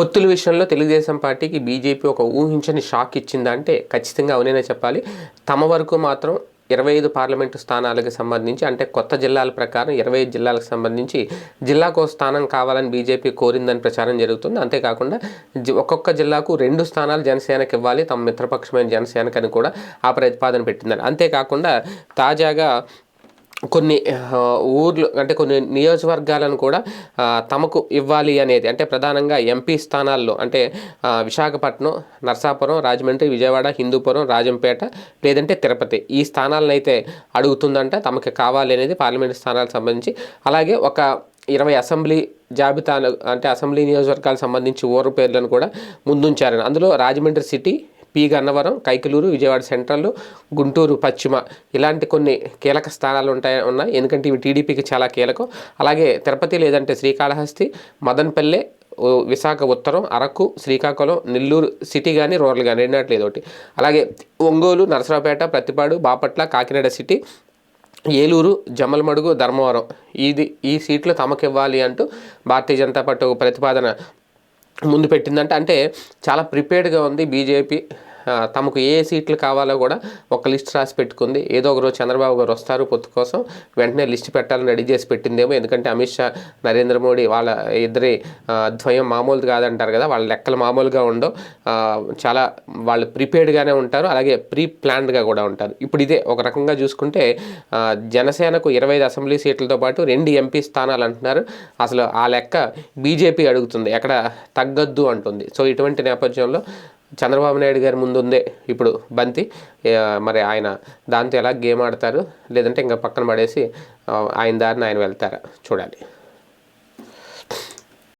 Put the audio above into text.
పొత్తుల విషయంలో తెలుగుదేశం పార్టీకి బీజేపీ ఒక ఊహించని షాక్ ఇచ్చిందంటే ఖచ్చితంగా అవునైనా చెప్పాలి. తమ వరకు మాత్రం ఇరవై ఐదు పార్లమెంటు స్థానాలకు సంబంధించి అంటే కొత్త జిల్లాల ప్రకారం ఇరవై ఐదు జిల్లాలకు సంబంధించి జిల్లాకు స్థానం కావాలని బీజేపీ కోరిందని ప్రచారం జరుగుతుంది. అంతేకాకుండా ఒక్కొక్క జిల్లాకు రెండు స్థానాలు జనసేనకి ఇవ్వాలి. తమ మిత్రపక్షమైన జనసేనకని కూడా ఆ ప్రతిపాదన పెట్టిందని. అంతేకాకుండా తాజాగా కొన్ని ఊర్లు అంటే కొన్ని నియోజకవర్గాలను కూడా తమకు ఇవ్వాలి అనేది అంటే ప్రధానంగా ఎంపీ స్థానాల్లో అంటే విశాఖపట్నం నర్సాపురం రాజమండ్రి విజయవాడ హిందూపురం రాజంపేట లేదంటే తిరుపతి ఈ స్థానాలను అయితే అడుగుతుందంట తమకు కావాలి అనేది పార్లమెంట్ స్థానాలకు సంబంధించి. అలాగే ఒక ఇరవై అసెంబ్లీ జాబితాలు అంటే అసెంబ్లీ నియోజకవర్గాలకు సంబంధించి ఊరు పేర్లను కూడా ముందుంచారని అందులో Rajahmundry city P Gannavaram Kaikaluru Vijayawada central Guntur పశ్చిమ. ఇలాంటి కొన్ని కీలక స్థానాలు ఉంటాయి ఉన్నాయి. ఎందుకంటే ఇవి టీడీపీకి చాలా కీలకం. అలాగే తిరుపతి లేదంటే శ్రీకాళహస్తి మదన్పల్లె విశాఖ ఉత్తరం అరకు శ్రీకాకుళం నెల్లూరు సిటీ కానీ రూరల్ కానీ రెండట్లు ఒకటి. అలాగే ఒంగోలు నరసరావుపేట ప్రతిపాడు బాపట్ల కాకినాడ సిటీ ఏలూరు జమ్మలమడుగు ధర్మవరం. ఇది ఈ సీట్లు తమకివ్వాలి అంటూ భారతీయ జనతా పార్టీ ఒక ప్రతిపాదన. ముందు పెట్టిందంటే అంటే చాలా ప్రిపేర్డ్గా ఉంది బీజేపీ. తమకు ఏ సీట్లు కావాలో కూడా ఒక లిస్ట్ రాసి పెట్టుకుంది. ఏదో ఒక రోజు చంద్రబాబు గారు వస్తారు పొత్తు కోసం వెంటనే లిస్ట్ పెట్టాలని రెడీ చేసి పెట్టిందేమో. ఎందుకంటే అమిత్ షా నరేంద్ర మోడీ వాళ్ళ ఇద్దరి ద్వయం మామూలు కాదంటారు కదా వాళ్ళ లెక్కలు మామూలుగా ఉండవు. చాలా వాళ్ళు ప్రిపేర్డ్గానే ఉంటారు అలాగే ప్రీ ప్లాన్డ్గా కూడా ఉంటారు. ఇప్పుడు ఇదే ఒక రకంగా చూసుకుంటే జనసేనకు ఇరవై ఐదు అసెంబ్లీ సీట్లతో పాటు రెండు ఎంపీ స్థానాలు అంటున్నారు. అసలు ఆ లెక్క బీజేపీ అడుగుతుంది ఎక్కడ తగ్గద్దు అంటుంది. సో ఇటువంటి నేపథ్యంలో చంద్రబాబు నాయుడు గారి ముందు ఉందే ఇప్పుడు బంతి. మరి ఆయన దాంతో ఎలా గేమ్ ఆడతారు? లేదంటే ఇంకా పక్కన పడేసి ఆయన దారిని ఆయన వెళ్తారా? చూడాలి.